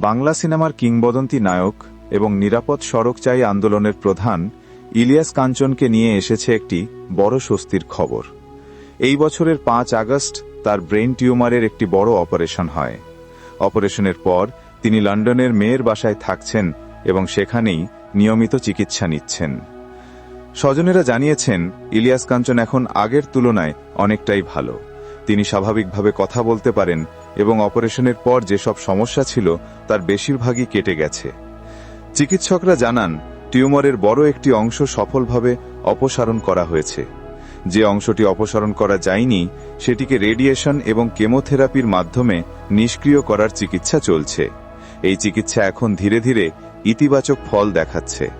বাংলা সিনেমার কিংবদন্তি নায়ক এবং নিরাপদ সড়ক চাই আন্দোলনের প্রধান ইলিয়াস কাঞ্চনকে নিয়ে এসেছে একটি বড় স্বস্তির খবর। এই বছরের পাঁচ আগস্ট তার ব্রেন টিউমারের একটি বড় অপারেশন হয়। অপারেশনের পর তিনি লন্ডনের মেয়ের বাসায় থাকছেন এবং সেখানেই নিয়মিত চিকিৎসা নিচ্ছেন। স্বজনেরা জানিয়েছেন, ইলিয়াস কাঞ্চন এখন আগের তুলনায় অনেকটাই ভালো। তিনি স্বাভাবিকভাবে কথা বলতে পারেন এবং অপারেশনের পর যেসব সমস্যা ছিল, তার বেশিরভাগই কেটে গেছে। চিকিৎসকরা জানান, টিউমারের বড় একটি অংশ সফলভাবে অপসারণ করা হয়েছে। যে অংশটি অপসারণ করা যায়নি, সেটিকে রেডিয়েশন এবং কেমোথেরাপির মাধ্যমে নিষ্ক্রিয় করার চিকিৎসা চলছে। এই চিকিৎসা এখন ধীরে ধীরে ইতিবাচক ফল দেখাচ্ছে।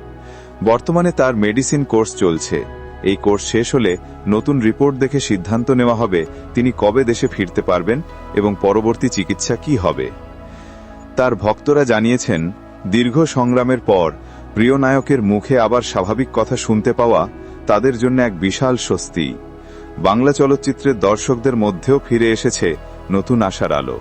বর্তমানে তার মেডিসিন কোর্স চলছে। এই কোর্স শেষ হলে নতুন রিপোর্ট দেখে সিদ্ধান্ত নেওয়া হবে তিনি কবে দেশে ফিরতে পারবেন এবং পরবর্তী চিকিৎসা কি হবে। তার ভক্তরা জানিয়েছেন, দীর্ঘ সংগ্রামের পর প্রিয় নায়কের মুখে আবার স্বাভাবিক কথা শুনতে পাওয়া তাদের জন্য এক বিশাল স্বস্তি। বাংলা চলচ্চিত্রের দর্শকদের মধ্যেও ফিরে এসেছে নতুন আশার আলো।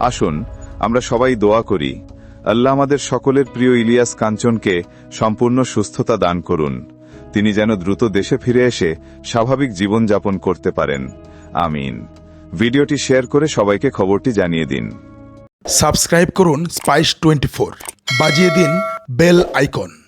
আসুন, আমরা সবাই দোয়া করি, আল্লাহ আমাদের সকলের প্রিয় ইলিয়াস কাঞ্চনকে সম্পূর্ণ সুস্থতা দান করুন। তিনি যেন দ্রুত দেশে ফিরে এসে স্বাভাবিক জীবনযাপন করতে পারেন। আমিন। ভিডিওটি শেয়ার করে সবাইকে খবরটি জানিয়ে দিন। সাবস্ক্রাইব করুন স্পাইস টোয়েন্টি বাজিয়ে দিন বেল আইকন।